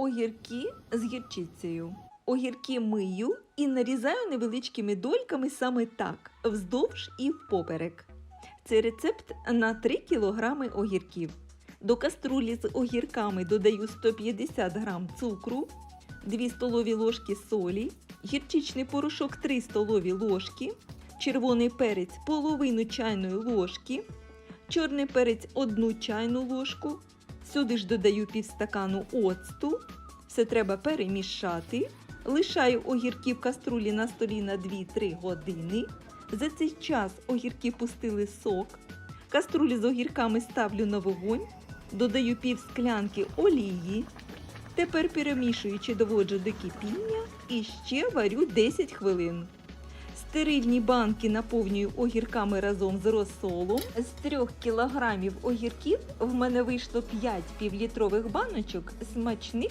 огірки з гірчицею. Огірки мию і нарізаю невеличкими дольками саме так, вздовж і впоперек. Це рецепт на 3 кг огірків. До каструлі з огірками додаю 150 г цукру, 2 столові ложки солі, гірчичний порошок 3 столові ложки, червоний перець половину чайної ложки, чорний перець 1 чайну ложку. Сюди ж додаю півстакану оцту. Все треба перемішати. Лишаю огірки в каструлі на столі на 2-3 години. За цей час огірки пустили сок. Каструлі з огірками ставлю на вогонь, додаю пів склянки олії. Тепер перемішуючи доводжу до кипіння і ще варю 10 хвилин. Стерильні банки наповнюю огірками разом з розсолом. З 3 кілограмів огірків в мене вийшло 5 півлітрових баночок смачних